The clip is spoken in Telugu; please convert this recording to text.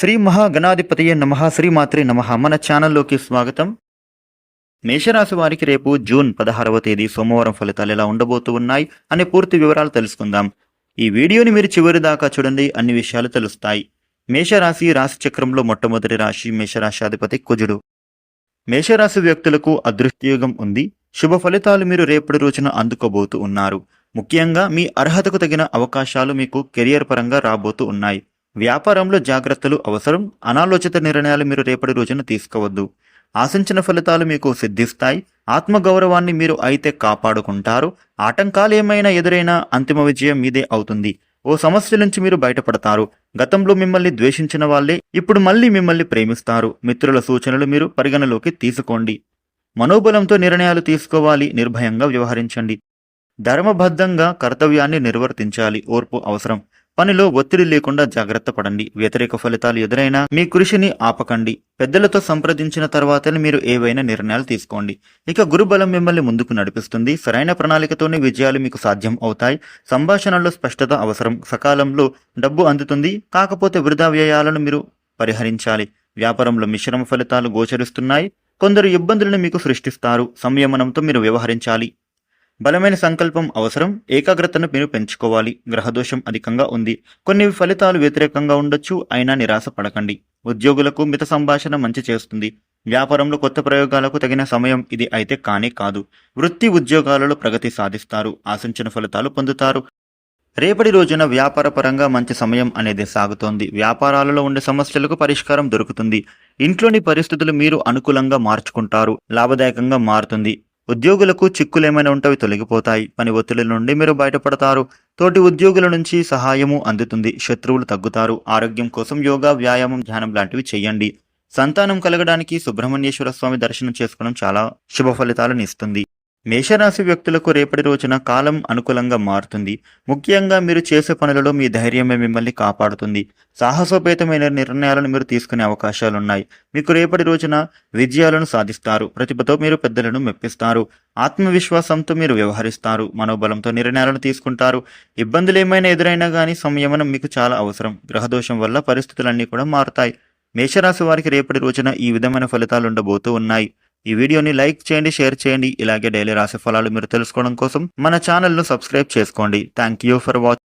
శ్రీ మహాగణాధిపతియే నమ శ్రీమాత్రి నమ. మన ఛానల్లోకి స్వాగతం. మేషరాశి వారికి రేపు జూన్ పదహారవ తేదీ సోమవారం ఫలితాలు ఎలా ఉండబోతూ ఉన్నాయి అనే పూర్తి వివరాలు తెలుసుకుందాం. ఈ వీడియోని మీరు చివరి దాకా చూడండి అన్ని విషయాలు తెలుస్తాయి. మేషరాశి రాశి చక్రంలో మొట్టమొదటి రాశి మేషరాశాధిపతి కుజుడు. మేషరాశి వ్యక్తులకు అదృష్టయోగం ఉంది. శుభ ఫలితాలు మీరు రేపటి రోజున అందుకోబోతూ ఉన్నారు. ముఖ్యంగా మీ అర్హతకు తగిన అవకాశాలు మీకు కెరియర్ పరంగా రాబోతూ ఉన్నాయి. వ్యాపారంలో జాగ్రత్తలు అవసరం. అనాలోచిత నిర్ణయాలు మీరు రేపటి రోజున తీసుకోవద్దు. ఆశించిన ఫలితాలు మీకు సిద్ధిస్తాయి. ఆత్మగౌరవాన్ని మీరు అయితే కాపాడుకుంటారు. ఆటంకాలు ఏమైనా ఎదురైనా అంతిమ విజయం మీదే అవుతుంది. ఓ సమస్య నుంచి మీరు బయటపడతారు. గతంలో మిమ్మల్ని ద్వేషించిన వాళ్ళే ఇప్పుడు మళ్ళీ మిమ్మల్ని ప్రేమిస్తారు. మిత్రుల సూచనలు మీరు పరిగణలోకి తీసుకోండి. మనోబలంతో నిర్ణయాలు తీసుకోవాలి. నిర్భయంగా వ్యవహరించండి. ధర్మబద్ధంగా కర్తవ్యాన్ని నిర్వర్తించాలి. ఓర్పు అవసరం. పనిలో ఒత్తిడి లేకుండా జాగ్రత్త పడండి. వ్యతిరేక ఫలితాలు ఎదురైనా మీ కృషిని ఆపకండి. పెద్దలతో సంప్రదించిన తర్వాతనే మీరు ఏవైనా నిర్ణయాలు తీసుకోండి. ఇక గురుబలం మిమ్మల్ని ముందుకు నడిపిస్తుంది. సరైన ప్రణాళికతోనే విజయాలు మీకు సాధ్యం అవుతాయి. సంభాషణలో స్పష్టత అవసరం. సకాలంలో డబ్బు అందుతుంది. కాకపోతే వృధా వ్యయాలను మీరు పరిహరించాలి. వ్యాపారంలో మిశ్రమ ఫలితాలు గోచరిస్తున్నాయి. కొందరు ఇబ్బందులను మీకు సృష్టిస్తారు. సంయమనంతో మీరు వ్యవహరించాలి. బలమైన సంకల్పం అవసరం ఏకాగ్రతను మీరు పెంచుకోవాలి. గ్రహదోషం అధికంగా ఉంది. కొన్ని ఫలితాలు వ్యతిరేకంగా ఉండొచ్చు అయినా నిరాశ పడకండి ఉద్యోగులకు మిత సంభాషణ మంచి చేస్తుంది. వ్యాపారంలో కొత్త ప్రయోగాలకు తగిన సమయం ఇది అయితే కానే కాదు. వృత్తి ఉద్యోగాలలో ప్రగతి సాధిస్తారు ఆశించిన ఫలితాలు పొందుతారు. రేపటి రోజున వ్యాపార పరంగా మంచి సమయం అనేది సాగుతోంది. వ్యాపారాలలో ఉండే సమస్యలకు పరిష్కారం దొరుకుతుంది. ఇంట్లోని పరిస్థితులు మీరు అనుకూలంగా మార్చుకుంటారు లాభదాయకంగా మారుతుంది. ఉద్యోగులకు చిక్కులు ఏమైనా తొలగిపోతాయి. పని ఒత్తిడి నుండి మీరు బయటపడతారు. తోటి ఉద్యోగుల నుంచి సహాయము అందుతుంది. శత్రువులు తగ్గుతారు. ఆరోగ్యం కోసం యోగా వ్యాయామం ధ్యానం లాంటివి చేయండి. సంతానం కలగడానికి సుబ్రహ్మణ్యేశ్వర స్వామి దర్శనం చేసుకోవడం చాలా శుభ ఫలితాలను ఇస్తుంది. మేషరాశి వ్యక్తులకు రేపటి రోజున కాలం అనుకూలంగా మారుతుంది. ముఖ్యంగా మీరు చేసే పనులలో మీ ధైర్యమే మిమ్మల్ని కాపాడుతుంది. సాహసోపేతమైన నిర్ణయాలను మీరు తీసుకునే అవకాశాలున్నాయి. మీకు రేపటి రోజున విజయాలను సాధిస్తారు. ప్రతిభతో మీరు పెద్దలను మెప్పిస్తారు. ఆత్మవిశ్వాసంతో మీరు వ్యవహరిస్తారు. మనోబలంతో నిర్ణయాలను తీసుకుంటారు. ఇబ్బందులు ఏమైనా ఎదురైనా కానీ సంయమనం మీకు చాలా అవసరం. గ్రహదోషం వల్ల పరిస్థితులన్నీ కూడా మారుతాయి. మేషరాశి వారికి రేపటి రోజున ఈ విధమైన ఫలితాలు ఉండబోతూ ఉన్నాయి. ఈ వీడియోని లైక్ చేయండి షేర్ చేయండి ఇలాగే డైలీ రాశి ఫలాలు మీరు తెలుసుకోవడం కోసం మన ఛానల్ను సబ్స్క్రైబ్ చేసుకోండి. Thank you for watch